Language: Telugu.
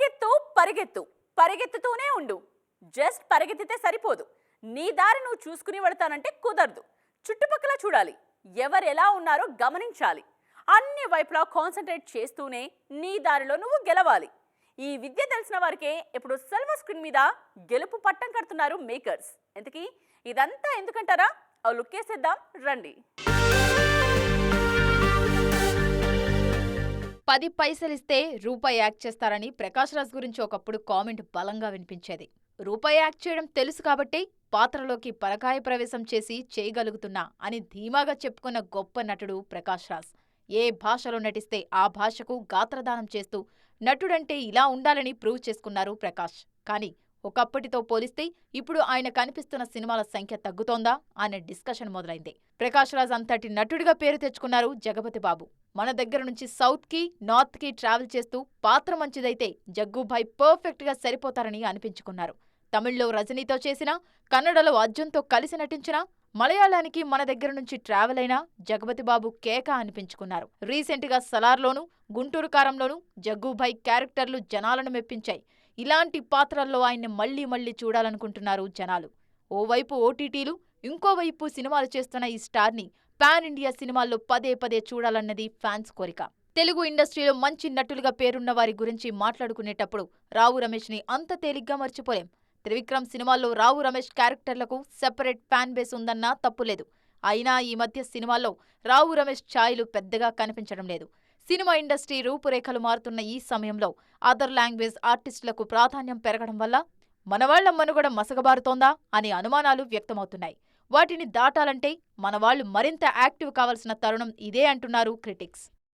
పరిగెత్తు పరిగెత్తు. పరిగెత్తుతూనే ఉండు. జస్ట్ పరిగెత్తితే సరిపోదు. నీ దారి నువ్వు చూసుకుని వెళతానంటే కుదరదు. చుట్టుపక్కల చూడాలి. ఎవరు ఎలా ఉన్నారో గమనించాలి. అన్ని వైపులా కాన్సన్ట్రేట్ చేస్తూనే నీ దారిలో నువ్వు గెలవాలి. ఈ విద్య తెలిసిన వారికే ఇప్పుడు సిల్వర్ స్క్రీన్ మీద గెలుపు పట్టం కడుతున్నారు మేకర్స్ ఎందుకీ? ఇదంతా ఎందుకంటారా? లుక్ వేసేద్దాం. రండి. పది పైసలిస్తే రూపాయి యాక్ట్ చేస్తారని ప్రకాష్ రాజ్ గురించి ఒకప్పుడు కామెంట్ బలంగా వినిపించేది. రూపాయి యాక్ట్ చేయడం తెలుసు కాబట్టి పాత్రలోకి పరకాయ ప్రవేశం చేసి చేయగలుగుతున్నా అని ధీమాగా చెప్పుకున్న గొప్ప నటుడు ప్రకాష్ రాజ్. ఏ భాషలో నటిస్తే ఆ భాషకు గాత్రదానం చేస్తూ నటుడంటే ఇలా ఉండాలని ప్రూవ్ చేసుకున్నారు ప్రకాష్. కానీ ఒకప్పటితో పోలిస్తే ఇప్పుడు ఆయన కనిపిస్తున్న సినిమాల సంఖ్య తగ్గుతోందా అనే డిస్కషన్ మొదలైంది. ప్రకాష్ రాజ్ అంతటి నటుడిగా పేరు తెచ్చుకున్నారు జగపతి బాబు. మన దగ్గర నుంచి సౌత్కి నార్త్కి ట్రావెల్ చేస్తూ పాత్ర మంచిదైతే జగ్గుభాయ్ పర్ఫెక్ట్గా సరిపోతారని అనిపించుకున్నారు. తమిళ్ళో రజనీతో చేసినా కన్నడలో అర్జున్తో కలిసి నటించినా మలయాళానికి మన దగ్గర నుంచి ట్రావెల్ అయినా జగపతి బాబు కేక అనిపించుకున్నారు. రీసెంట్గా సలార్లోనూ గుంటూరు కారంలోనూ జగ్గుభాయ్ క్యారెక్టర్లు జనాలను మెప్పించాయి. ఇలాంటి పాత్రల్లో ఆయన్ని మళ్ళీ మళ్ళీ చూడాలనుకుంటున్నారు జనాలు. ఓవైపు ఓటీటీలు ఇంకోవైపు సినిమాలు చేస్తున్న ఈ స్టార్ని పాన్ ఇండియా సినిమాల్లో పదే పదే చూడాలన్నది ఫ్యాన్స్ కోరిక. తెలుగు ఇండస్ట్రీలో మంచి నటులుగా పేరున్న వారి గురించి మాట్లాడుకునేటప్పుడు రావు రమేష్ని అంత తేలిగ్గా మర్చిపోలేం. త్రివిక్రమ్ సినిమాల్లో రావు రమేష్ క్యారెక్టర్లకు సెపరేట్ ఫ్యాన్ బేస్ ఉందన్నా తప్పులేదు. అయినా ఈ మధ్య సినిమాల్లో రావు రమేష్ ఛాయలు పెద్దగా కనిపించడం లేదు. సినిమా ఇండస్ట్రీ రూపురేఖలు మారుతున్న ఈ సమయంలో అదర్ లాంగ్వేజ్ ఆర్టిస్టులకు ప్రాధాన్యం పెరగడం వల్ల మనవాళ్ళ మనుగడ మసగబారుతోందా అనే అనుమానాలు వ్యక్తమవుతున్నాయి. వాటిని దాటాలంటే మనవాళ్ళు మరింత యాక్టివ్ కావాల్సిన తరుణం ఇదే అంటున్నారు క్రిటిక్స్.